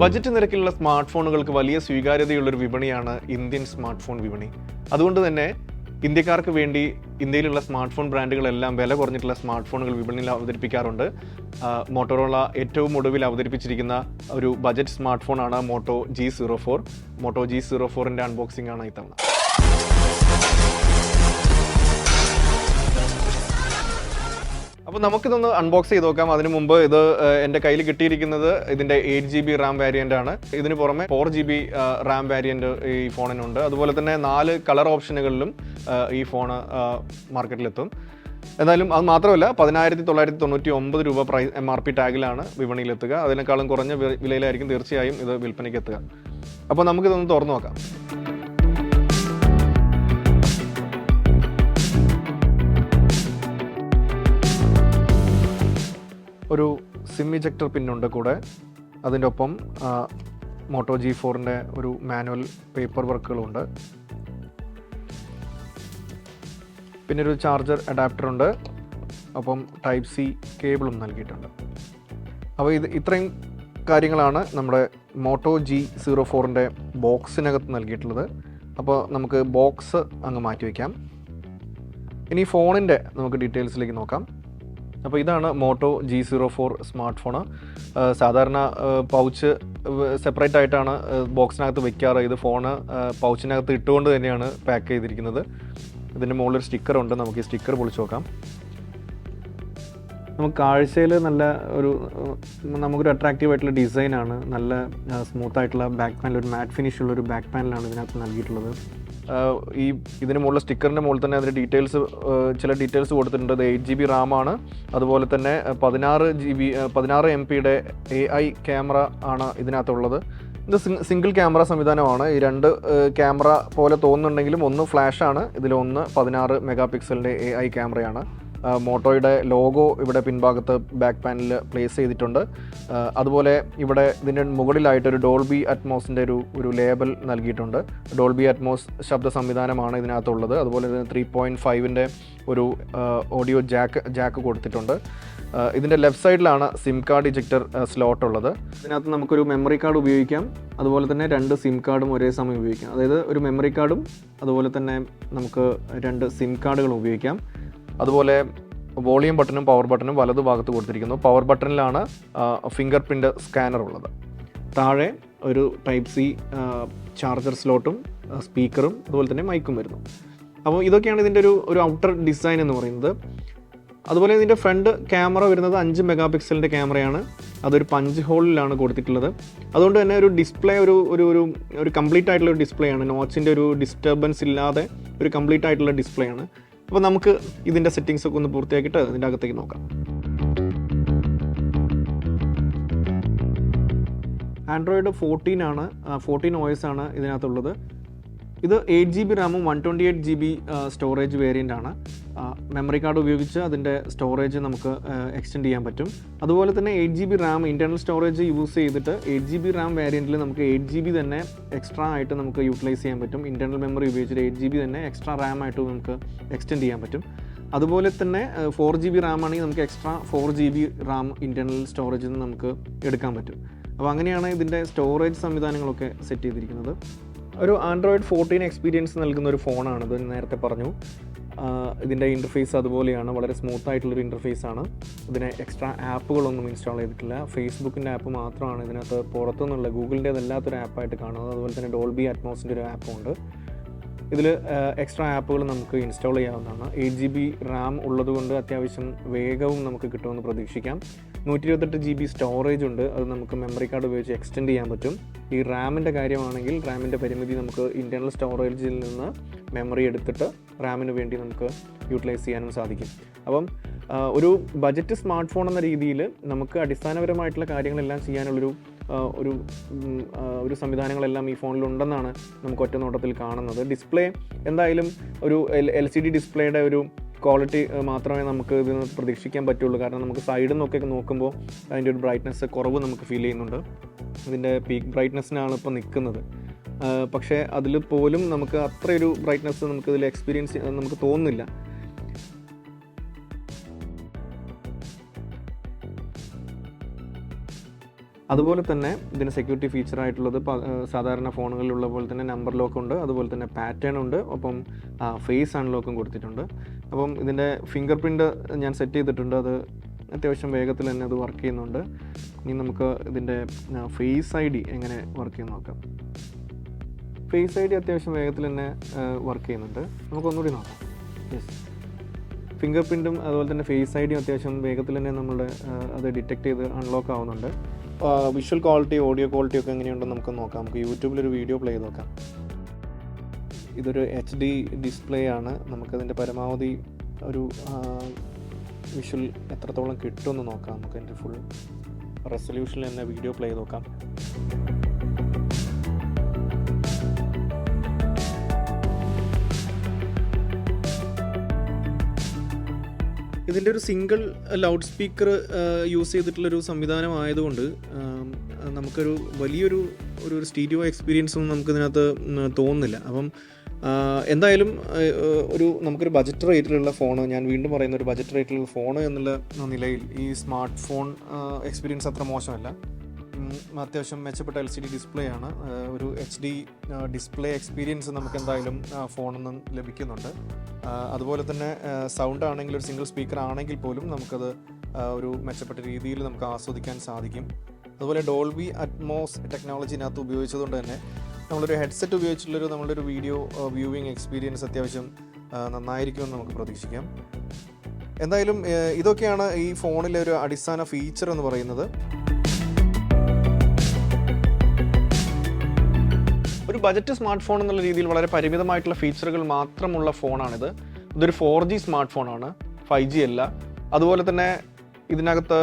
Budget നിരക്കിലുള്ള smart ഫോണുകൾക്ക് വലിയ സ്വീകാര്യതയുള്ളൊരു വിപണിയാണ് ഇന്ത്യൻ സ്മാർട്ട് ഫോൺ വിപണി. അതുകൊണ്ട് തന്നെ ഇന്ത്യക്കാർക്ക് വേണ്ടി ഇന്ത്യയിലുള്ള സ്മാർട്ട് ഫോൺ ബ്രാൻഡുകളെല്ലാം വില കുറഞ്ഞിട്ടുള്ള സ്മാർട്ട് ഫോണുകൾ വിപണിയിൽ അവതരിപ്പിക്കാറുണ്ട്. മോട്ടോറോള ഏറ്റവും ഒടുവിൽ അവതരിപ്പിച്ചിരിക്കുന്ന ഒരു ബജറ്റ് സ്മാർട്ട് ഫോണാണ് Moto G zero four Moto G zero ഫോറിന്റെ അൺബോക്സിംഗ് ആണ് ഇത്തവണ. അപ്പോൾ നമുക്കിതൊന്ന് അൺബോക്സ് ചെയ്ത് നോക്കാം. അതിന് മുമ്പ് ഇത് എന്റെ കയ്യിൽ കിട്ടിയിരിക്കുന്നത് ഇതിന്റെ eight G B RAM variant ആണ്. ഇതിന് പുറമെ four G B RAM variant ഈ ഫോണിനുണ്ട്. അതുപോലെ തന്നെ നാല് കളർ ഓപ്ഷനുകളിലും ഈ ഫോണ് മാർക്കറ്റിലെത്തും എന്നാലും അത് മാത്രമല്ല പതിനായിരത്തി തൊള്ളായിരത്തി തൊണ്ണൂറ്റി ഒമ്പത് രൂപ പ്രൈസ് എം ആർ പി ടാഗിലാണ് വിപണിയിലെത്തുക. അതിനേക്കാളും കുറഞ്ഞ വിലയിലായിരിക്കും തീർച്ചയായും ഇത് വിൽപ്പനയ്ക്ക് എത്തുക. അപ്പോൾ നമുക്കിതൊന്ന് തുറന്നു നോക്കാം. ഒരു സിം ഇജക്ടർ പിന്നുണ്ട് കൂടെ. അതിന്റെ ഒപ്പം മോട്ടോ ജി ഫോറിന്റെ ഒരു മാനുവൽ പേപ്പർ വർക്കുകളുണ്ട് പിന്നെ ഒരു ചാർജർ അഡാപ്റ്റർ ഉണ്ട്. ഒപ്പം ടൈപ്പ് സി കേബിളും നൽകിയിട്ടുണ്ട്. അപ്പോൾ ഇത് ഇത്രയും കാര്യങ്ങളാണ് നമ്മുടെ മോട്ടോ ജി സീറോ ഫോറിന്റെ ബോക്സിനകത്ത് നൽകിയിട്ടുള്ളത്. അപ്പോൾ നമുക്ക് ബോക്സ് അങ്ങ് മാറ്റി വയ്ക്കാം ഇനി ഫോണിന്റെ നമുക്ക് ഡീറ്റെയിൽസിലേക്ക് നോക്കാം. അപ്പോൾ ഇതാണ് Moto G zero four smart phone സാധാരണ പൗച്ച് സെപ്പറേറ്റ് ആയിട്ടാണ് ബോക്സിനകത്ത് വെക്കാറ്. ഇത് ഫോണ് പൗച്ചിനകത്ത് ഇട്ടുകൊണ്ട് തന്നെയാണ് പാക്ക് ചെയ്തിരിക്കുന്നത്. ഇതിന്റെ മുകളിൽ ഒരു സ്റ്റിക്കർ ഉണ്ട്. നമുക്ക് ഈ സ്റ്റിക്കർ പൊളിച്ച് നോക്കാം. നമുക്ക് കാഴ്ചയിൽ നല്ല ഒരു നമുക്കൊരു അട്രാക്റ്റീവ് ആയിട്ടുള്ള ഡിസൈനാണ് നല്ല സ്മൂത്ത് ആയിട്ടുള്ള ബാക്ക് പാനൽ ഒരു മാറ്റ് ഫിനിഷ് ഉള്ള ഒരു ബാക്ക് പാനലാണ് ഇതിനകത്ത് നൽകിയിട്ടുള്ളത്. ഈ ഇതിന് മുകളിൽ സ്റ്റിക്കറിന്റെ മുകളിൽ തന്നെ അതിന്റെ ഡീറ്റെയിൽസ് ചില ഡീറ്റെയിൽസ് കൊടുത്തിട്ടുണ്ട്. അത് എയ്റ്റ് ജി ബി റാമാണ് അതുപോലെ തന്നെ പതിനാറ് ജി ബി പതിനാറ് എം പിയുടെ എ ഐ ക്യാമറ ആണ് ഇതിനകത്തുള്ളത്. ഇത് സിംഗിൾ ക്യാമറ സംവിധാനമാണ്. ഈ രണ്ട് ക്യാമറ പോലെ തോന്നുന്നുണ്ടെങ്കിലും ഒന്ന് ഫ്ലാഷാണ് ഇതിലൊന്ന് പതിനാറ് മെഗാ പിക്സലിന്റെ എ ഐ ക്യാമറയാണ്. മോട്ടോയുടെ ലോഗോ ഇവിടെ പിൻഭാഗത്ത് ബാക്ക് പാനലിൽ പ്ലേസ് ചെയ്തിട്ടുണ്ട്. അതുപോലെ ഇവിടെ ഇതിന്റെ മുകളിലായിട്ട് ഒരു ഡോൾബി അറ്റ്മോസിന്റെ ഒരു ഒരു ലേബൽ നൽകിയിട്ടുണ്ട്. ഡോൾബി അറ്റ്മോസ് ശബ്ദ സംവിധാനമാണ് ഇതിനകത്തുള്ളത്. അതുപോലെ തന്നെ ത്രീ പോയിന്റ് ഫൈവിന്റെ ഒരു ഓഡിയോ ജാക്ക് ജാക്ക് കൊടുത്തിട്ടുണ്ട്. ഇതിന്റെ ലെഫ്റ്റ് സൈഡിലാണ് സിം കാർഡ് ഇജക്ടർ സ്ലോട്ട് ഉള്ളത്. ഇതിനകത്ത് നമുക്കൊരു മെമ്മറി കാർഡ് ഉപയോഗിക്കാം. അതുപോലെ തന്നെ രണ്ട് സിം കാർഡും ഒരേ സമയം ഉപയോഗിക്കാം. അതായത് ഒരു മെമ്മറി കാർഡും അതുപോലെ തന്നെ നമുക്ക് രണ്ട് സിം കാർഡുകളും ഉപയോഗിക്കാം. അതുപോലെ വോളിയം ബട്ടണും പവർ ബട്ടണും വലതു ഭാഗത്ത് കൊടുത്തിരിക്കുന്നു. പവർ ബട്ടണിലാണ് ഫിംഗർ പ്രിന്റ് സ്കാനർ ഉള്ളത്. താഴെ ഒരു ടൈപ്പ് സി ചാർജർ സ്ലോട്ടും സ്പീക്കറും അതുപോലെ തന്നെ മൈക്കും വരുന്നു. അപ്പോൾ ഇതൊക്കെയാണ് ഇതിന്റെ ഒരു ഒരു ഔട്ടർ ഡിസൈൻ എന്ന് പറയുന്നത്. അതുപോലെ ഇതിന്റെ ഫ്രണ്ട് ക്യാമറ വരുന്നത് അഞ്ച് മെഗാ പിക്സലിന്റെ ക്യാമറയാണ്. അതൊരു പഞ്ച് ഹോളിലാണ് കൊടുത്തിട്ടുള്ളത്. അതുകൊണ്ട് തന്നെ ഒരു ഡിസ്പ്ലേ ഒരു ഒരു ഒരു ഒരു കംപ്ലീറ്റ് ആയിട്ടുള്ള ഒരു ഡിസ്പ്ലേ ആണ്. നോച്ചിന്റെ ഒരു ഡിസ്റ്റർബൻസ് ഇല്ലാതെ ഒരു കംപ്ലീറ്റ് ആയിട്ടുള്ള ഡിസ്പ്ലേ ആണ്. അപ്പോൾ നമുക്ക് ഇതിന്റെ സെറ്റിങ്സ് ഒക്കെ ഒന്ന് പൂർത്തിയാക്കിയിട്ട് ഇതിന്റെ അകത്തേക്ക് നോക്കാം. ആൻഡ്രോയിഡ് ഫോർട്ടീൻ ആണ് ഫോർട്ടീൻ എസ് ആണ് ഇതിനകത്തുള്ളത്. ഇത് എയ്റ്റ് ജി ബി റാമും one twenty eight G B storage variant ആണ്. മെമ്മറി കാർഡ് ഉപയോഗിച്ച് അതിന്റെ സ്റ്റോറേജ് നമുക്ക് എക്സ്റ്റെൻഡ് ചെയ്യാൻ പറ്റും. അതുപോലെ തന്നെ eight G B RAM internal storage use ചെയ്തിട്ട് എയ്റ്റ് ജി ബി റാം വേരിയന്റിൽ നമുക്ക് എയ്റ്റ് ജി ബി തന്നെ എക്സ്ട്രാ ആയിട്ട് നമുക്ക് യൂട്ടിലൈസ് ചെയ്യാൻ പറ്റും. ഇന്റർണൽ മെമ്മറി ഉപയോഗിച്ചിട്ട് എയ്റ്റ് ജി ബി തന്നെ എക്സ്ട്രാ റാം ആയിട്ട് നമുക്ക് എക്സ്റ്റെൻഡ് ചെയ്യാൻ പറ്റും. അതുപോലെ തന്നെ ഫോർ ജി ബി റാം ആണെങ്കിൽ നമുക്ക് extra four G B RAM internal സ്റ്റോറേജിൽ നിന്ന് നമുക്ക് എടുക്കാൻ പറ്റും. അപ്പോൾ അങ്ങനെയാണ് ഇതിന്റെ സ്റ്റോറേജ് സംവിധാനങ്ങളൊക്കെ സെറ്റ് ചെയ്തിരിക്കുന്നത്. ഒരു ആൻഡ്രോയിഡ് ഫോർട്ടീൻ എക്സ്പീരിയൻസ് നൽകുന്ന ഒരു ഫോണാണ് ഇത് നേരത്തെ പറഞ്ഞു. ഇതിന്റെ ഇന്റർഫേസ് അതുപോലെയാണ് വളരെ സ്മൂത്ത് ആയിട്ടുള്ളൊരു ഇന്റർഫേസ് ആണ്. ഇതിന് എക്സ്ട്രാ ആപ്പുകളൊന്നും ഇൻസ്റ്റാൾ ചെയ്തിട്ടില്ല. ഫേസ്ബുക്കിന്റെ ആപ്പ് മാത്രമാണ് ഇതിനകത്ത് പുറത്തുനിന്നുള്ള ഗൂഗിളിന്റേതല്ലാത്തൊരു ആപ്പായിട്ട് കാണുന്നത്. അതുപോലെ തന്നെ ഡോൾബി അറ്റ്മോസിന്റെ ഒരു ആപ്പും ഉണ്ട്. ഇതിൽ എക്സ്ട്രാ ആപ്പുകൾ നമുക്ക് ഇൻസ്റ്റാൾ ചെയ്യാവുന്നതാണ്. എയ്റ്റ് ജി ബി റാം ഉള്ളതുകൊണ്ട് അത്യാവശ്യം വേഗവും നമുക്ക് കിട്ടുമെന്ന് പ്രതീക്ഷിക്കാം. നൂറ്റി ഇരുപത്തെട്ട് ജി ബി സ്റ്റോറേജ് ഉണ്ട്. അത് നമുക്ക് മെമ്മറി കാർഡ് ഉപയോഗിച്ച് എക്സ്റ്റെൻഡ് ചെയ്യാൻ പറ്റും. ഈ റാമിന്റെ കാര്യമാണെങ്കിൽ റാമിന്റെ പരിമിതി നമുക്ക് ഇന്റർണൽ സ്റ്റോറേജിൽ നിന്ന് മെമ്മറി എടുത്തിട്ട് റാമിന് വേണ്ടി നമുക്ക് യൂട്ടിലൈസ് ചെയ്യാനും സാധിക്കും. അപ്പം ഒരു ബജറ്റ് സ്മാർട്ട് ഫോൺ എന്ന രീതിയിൽ നമുക്ക് അടിസ്ഥാനപരമായിട്ടുള്ള കാര്യങ്ങളെല്ലാം ചെയ്യാനുള്ളൊരു ഒരു ഒരു സംവിധാനങ്ങളെല്ലാം ഈ ഫോണിലുണ്ടെന്നാണ് നമുക്ക് ഒറ്റ നോട്ടത്തിൽ കാണുന്നത്. ഡിസ്പ്ലേ എന്തായാലും ഒരു എൽ സി ഡി ഡിസ്പ്ലേയുടെ ഒരു ക്വാളിറ്റി മാത്രമേ നമുക്ക് ഇതിൽ നിന്ന് പ്രതീക്ഷിക്കാൻ പറ്റുള്ളൂ. കാരണം നമുക്ക് സൈഡിൽ നിന്നൊക്കെ നോക്കുമ്പോൾ അതിന്റെ ഒരു ബ്രൈറ്റ്നസ് കുറവ് നമുക്ക് ഫീൽ ചെയ്യുന്നുണ്ട്. ഇതിന്റെ പീക്ക് ബ്രൈറ്റ്നസ്സിനാണ് ഇപ്പോൾ നിൽക്കുന്നത്. പക്ഷേ അതിൽ പോലും നമുക്ക് അത്രയൊരു ബ്രൈറ്റ്നസ് നമുക്ക് ഇതിൽ എക്സ്പീരിയൻസ് നമുക്ക് തോന്നുന്നില്ല. അതുപോലെ തന്നെ ഇതിന് സെക്യൂരിറ്റി ഫീച്ചർ ആയിട്ടുള്ളത് സാധാരണ ഫോണുകളിലുള്ള പോലെ തന്നെ നമ്പർ ലോക്ക് ഉണ്ട് അതുപോലെ തന്നെ പാറ്റേൺ ഉണ്ട് ഒപ്പം ഫേസ് അൺലോക്കും കൊടുത്തിട്ടുണ്ട്. അപ്പം ഇതിന്റെ ഫിംഗർ പ്രിന്റ് ഞാൻ സെറ്റ് ചെയ്തിട്ടുണ്ട് അത് അത്യാവശ്യം വേഗത്തിൽ തന്നെ അത് വർക്ക് ചെയ്യുന്നുണ്ട്. ഇനി നമുക്ക് ഇതിന്റെ ഫേസ് ഐ ഡി എങ്ങനെ വർക്ക് ചെയ്യുന്ന നോക്കാം. ഫേസ് ഐ ഡി അത്യാവശ്യം വേഗത്തിൽ തന്നെ വർക്ക് ചെയ്യുന്നുണ്ട്. നമുക്കൊന്നുകൂടി നോക്കാം. യെസ് ഫിംഗർ പ്രിന്റും അതുപോലെ തന്നെ ഫേസ് ഐ ഡിയും അത്യാവശ്യം വേഗത്തിൽ തന്നെ നമ്മുടെ അത് ഡിറ്റക്ട് ചെയ്ത് അൺലോക്ക് ആവുന്നുണ്ട്. വിഷ്വൽ ക്വാളിറ്റി ഓഡിയോ ക്വാളിറ്റി ഒക്കെ എങ്ങനെയുണ്ടെന്ന് നമുക്ക് നോക്കാം. നമുക്ക് യൂട്യൂബിലൊരു വീഡിയോ പ്ലേ ചെയ്ത് നോക്കാം. ഇതൊരു എച്ച് ഡി ഡിസ്പ്ലേ ആണ്. നമുക്കതിന്റെ പരമാവധി ഒരു വിഷ്വൽ എത്രത്തോളം കിട്ടുമെന്ന് നോക്കാം. നമുക്ക് അതിന്റെ ഫുൾ റെസൊല്യൂഷനിൽ തന്നെ വീഡിയോ പ്ലേ ചെയ്ത് നോക്കാം. ഇതിന്റെ ഒരു സിംഗിൾ ലൗഡ് സ്പീക്കർ യൂസ് ചെയ്തിട്ടുള്ളൊരു സംവിധാനം ആയതുകൊണ്ട് നമുക്കൊരു വലിയൊരു ഒരു സ്റ്റീരിയോ എക്സ്പീരിയൻസ് ഒന്നും നമുക്ക് ഇതിനകത്ത് തോന്നുന്നില്ല. അപ്പം എന്തായാലും ഒരു നമുക്കൊരു ബജറ്റ് റേറ്റിലുള്ള ഫോൺ ഞാൻ വീണ്ടും പറയുന്ന ഒരു ബജറ്റ് റേറ്റിലുള്ള ഫോൺ എന്നുള്ള നിലയിൽ ഈ സ്മാർട്ട് ഫോൺ എക്സ്പീരിയൻസ് അത്ര മോശമല്ല. അത്യാവശ്യം മെച്ചപ്പെട്ട എൽ സി ഡി ഡിസ്പ്ലേ ആണ് ഒരു എച്ച് ഡി ഡിസ്പ്ലേ എക്സ്പീരിയൻസ് നമുക്ക് എന്തായാലും ഫോണിൽ നിന്ന് ലഭിക്കുന്നുണ്ട് അതുപോലെ തന്നെ സൗണ്ട് ആണെങ്കിൽ ഒരു സിംഗിൾ സ്പീക്കർ ആണെങ്കിൽ പോലും നമുക്കത് ഒരു മെച്ചപ്പെട്ട രീതിയിൽ നമുക്ക് ആസ്വദിക്കാൻ സാധിക്കും. അതുപോലെ ഡോൾബി അറ്റ്മോസ് ടെക്നോളജിനകത്ത് ഉപയോഗിച്ചതുകൊണ്ട് തന്നെ നമ്മളൊരു ഹെഡ്സെറ്റ് ഉപയോഗിച്ചുള്ളൊരു നമ്മളൊരു വീഡിയോ വ്യൂവിങ് എക്സ്പീരിയൻസ് അത്യാവശ്യം നന്നായിരിക്കുമെന്ന് നമുക്ക് പ്രതീക്ഷിക്കാം. എന്തായാലും ഇതൊക്കെയാണ് ഈ ഫോണിലെ ഒരു അടിസ്ഥാന ഫീച്ചർ എന്ന് പറയുന്നത്. ബജറ്റ് സ്മാർട്ട് ഫോൺ എന്നുള്ള രീതിയിൽ വളരെ പരിമിതമായിട്ടുള്ള ഫീച്ചറുകൾ മാത്രമുള്ള ഫോണാണിത്. ഇതൊരു ഫോർ ജി സ്മാർട്ട് ഫോണാണ് ഫൈവ് ജി അല്ല. അതുപോലെ തന്നെ ഇതിനകത്ത്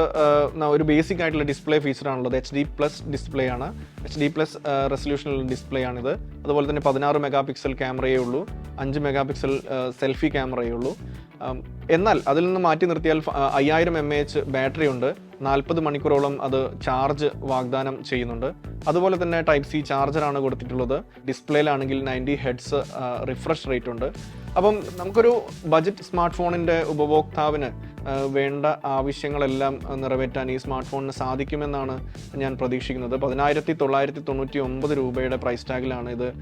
ഒരു ബേസിക് ആയിട്ടുള്ള ഡിസ്പ്ലേ ഫീച്ചറാണുള്ളത് എച്ച് ഡി പ്ലസ് ഡിസ്പ്ലേ ആണ്. എച്ച് ഡി പ്ലസ് റെസൊല്യൂഷനുള്ള ഡിസ്പ്ലേ ആണിത്. അതുപോലെ തന്നെ പതിനാറ് മെഗാ പിക്സൽ ക്യാമറയേ ഉള്ളൂ അഞ്ച് മെഗാ പിക്സൽ സെൽഫി ക്യാമറയേ ഉള്ളൂ എന്നാൽ അതിൽ നിന്ന് മാറ്റി നിർത്തിയാൽ അയ്യായിരം എം എച്ച് ബാറ്ററി ഉണ്ട്. നാൽപ്പത് മണിക്കൂറോളം അത് ചാർജ് വാഗ്ദാനം ചെയ്യുന്നുണ്ട്. അതുപോലെ തന്നെ ടൈപ്പ് സി ചാർജറാണ് കൊടുത്തിട്ടുള്ളത്. ഡിസ്പ്ലേയിലാണെങ്കിൽ നയന്റി ഹെഡ്സ് റിഫ്രഷ് റേറ്റ് ഉണ്ട്. അപ്പം നമുക്കൊരു ബജറ്റ് സ്മാർട്ട് ഫോണിന്റെ ഉപഭോക്താവിന് വേണ്ട ആവശ്യങ്ങളെല്ലാം നിറവേറ്റാൻ ഈ സ്മാർട്ട് ഫോണിന് സാധിക്കുമെന്നാണ് ഞാൻ പ്രതീക്ഷിക്കുന്നത്. പതിനായിരത്തി തൊള്ളായിരത്തി തൊണ്ണൂറ്റി ഒമ്പത് രൂപയുടെ പ്രൈസ് ടാഗിലാണ് ഇത്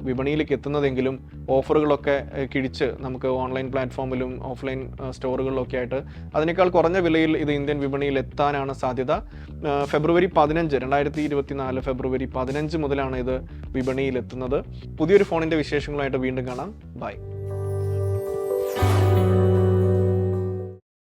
വിപണിയിലേക്ക് എത്തുന്നതെങ്കിലും ഓഫറുകളൊക്കെ കിഴിച്ച് നമുക്ക് ഓൺലൈൻ പ്ലാറ്റ്ഫോമിലും ഓഫ്ലൈൻ സ്റ്റോറുകളിലൊക്കെ ആയിട്ട് അതിനേക്കാൾ കുറഞ്ഞ വിലയിൽ ഇത് ഇന്ത്യൻ വിപണിയിൽ എത്താനാണ് സാധ്യത. ഫെബ്രുവരി പതിനഞ്ച് രണ്ടായിരത്തി ഇരുപത്തിനാല് ഫെബ്രുവരി പതിനഞ്ച് മുതലാണ് ഇത് വിപണിയിൽ എത്തുന്നത് പുതിയൊരു ഫോണിന്റെ വിശേഷങ്ങളായിട്ട് വീണ്ടും കാണാം. ബൈ.